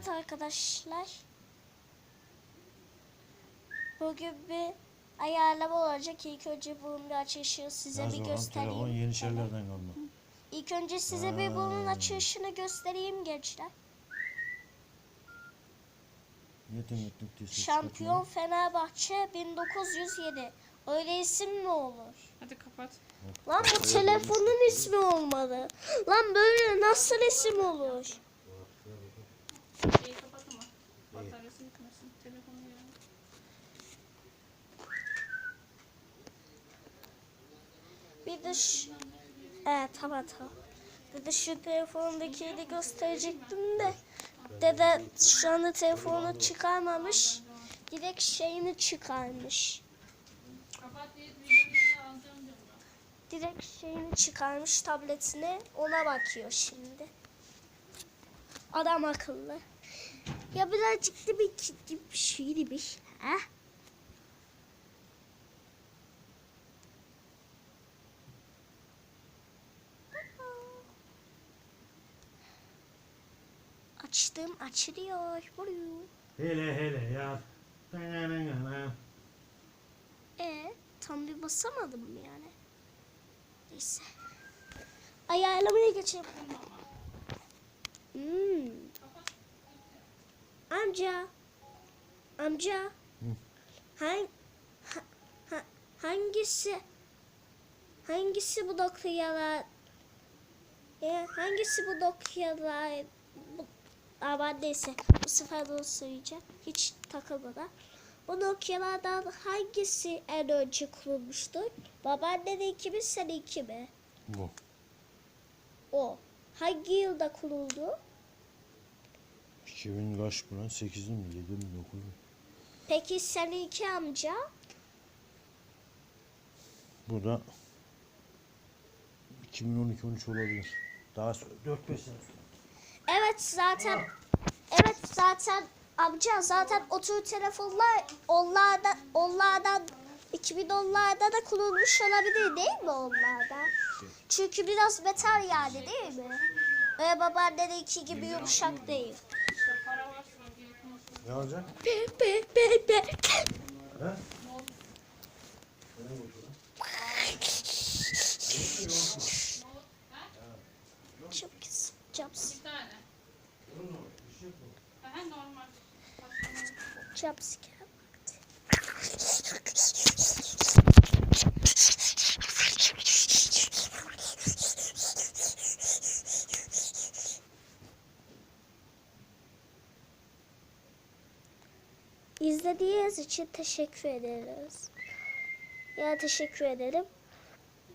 Evet arkadaşlar. Bugün bir ayarlama olacak. İlk önce bunun bir açılışını size Her bir telefon göstereyim. yeni şeylerden kalma. İlk önce size bir bunun Ha. açılışını göstereyim gençler. Şampiyon Fenerbahçe 1907. Öyle isim mi olur? Hadi kapat. Lan bu telefonun ismi olmalı. Lan böyle nasıl isim olur? Bataryası gitmesin. Telefonu ya. Bir de şu... Evet tamam tamam. Bir de şu telefondakini gösterecektim de. Dede şu anda telefonu çıkarmamış. Direkt şeyini çıkarmış. Direkt şeyini çıkarmış tabletine. Ona bakıyor şimdi. Adam akıllı. Ya birazcık da bir ciddi bir şeydi bir. Ha? Açtım açılıyor. Vuruyor. Hele hele ya. E tam bir basamadım mı yani? Neyse. Ayarlamaya geçelim. Hmm. Amca. Amca. Hang, ha, ha- hangisi hangisi bu dokuyalar? E, hangisi bu dokuyalar? Bu, ama neyse bu sefer de onu söyleyeceğim. Hiç takılmadan. Bu Nokia'lardan hangisi en önce kurulmuştur? Babaanneninki mi seninki mi? Bu. O. Hangi yılda kuruldu? 2000 kaç bu lan? 8'in mi? 7'in mi? 9'un mu? Peki seninki amca? Bu da 2012-13 olabilir. Daha 4-5 sene. Evet zaten evet zaten amca zaten o tür telefonlar onlardan onlardan 2010'larda da kurulmuş olabilir değil mi onlarda? Çünkü biraz metal yani değil mi? Ve babaanneninki gibi yumuşak değil. Ne olacak? Be be be be. He? Çok güzel. Caps. Bir İzlediğiniz için teşekkür ederiz. Ya teşekkür ederim.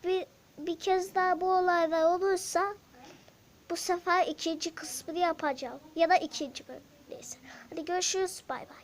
Bir, bir kez daha bu olaylar olursa bu sefer ikinci kısmını yapacağım. Ya da ikinci bölüm. Neyse. Hadi görüşürüz. Bay bay.